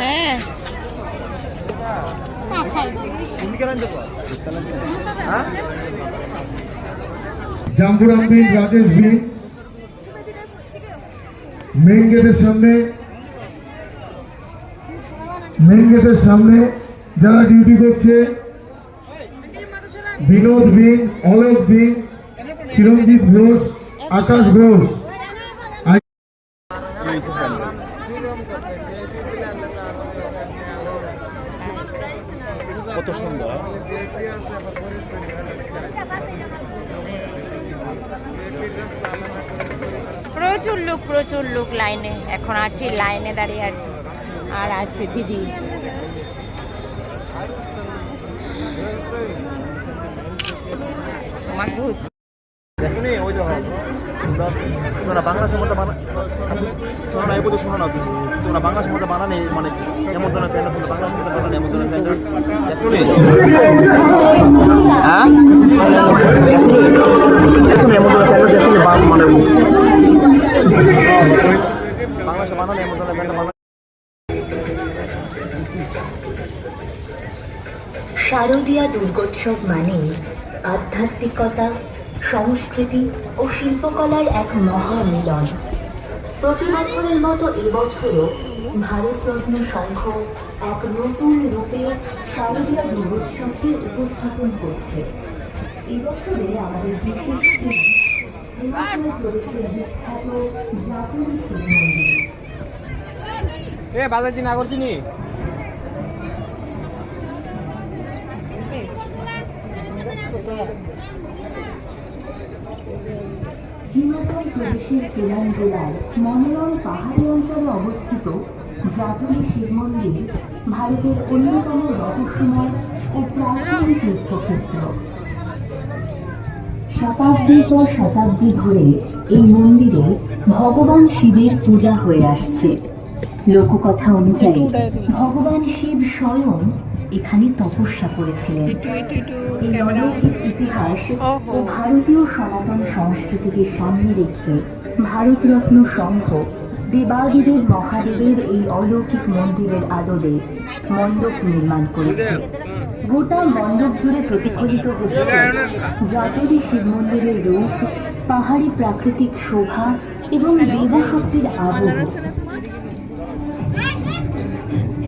হ্যাঁ। জাম্বুরাম রাজেশ বিন মেইন গেটের সামনে, মেইন গেটের সামনে যারা ডিউটি করছে, বিনোদ বিন অলোক বিন চিরঞ্জিত ঘোষ, আকাশ ঘোষ। কত সুন্দর। প্রচুর লোক প্রচুর লোক লাইনে এখন আছি লাইনে দাঁড়িয়ে আছি। আর আছে দিদি। তোমাকে মানে হ্যাঁ? মানে শারদীয়া দুর্গোৎসব মানেই আধ্যাত্মিকতা সংস্কৃতি ও শিল্পকলার এক মহামিলন। প্রতি বছরের মতো এবছরও ভারতরত্ন সংঘ এক নতুন রূপে শারদীয়া দুর্গোৎসবকে উপস্থাপন করছে। এবছরে আমাদের বিশেষ এ বাজার না করছি নি হিমাচল প্রদেশের সিলান জেলার মনোরম পাহাড়ি অঞ্চলে অবস্থিত জাতুলি শিব মন্দির ভারতের অন্যতম রহস্যময় ও প্রাচীন তীর্থক্ষেত্র। শতাব্দীর পর শতাব্দী ধরে এই মন্দিরে ভগবান শিবের পূজা হয়ে আসছে। লোককথা অনুযায়ী ভগবান শিব স্বয়ং এখানে তপস্যা করেছিলেন। এই অলৌকিক ইতিহাস ও ভারতীয় সনাতন সংস্কৃতিকে সামনে রেখে ভারতরত্ন সংঘ দেবাদিদেব মহাদেবের এই অলৌকিক মন্দিরের আদলে মণ্ডপ নির্মাণ করেছে। গোটা মণ্ডপ জুড়ে প্রতিফলিত হচ্ছে জাতরি শিব মন্দিরের রূপ পাহাড়ি প্রাকৃতিক শোভা এবং দেবশক্তির আবহ।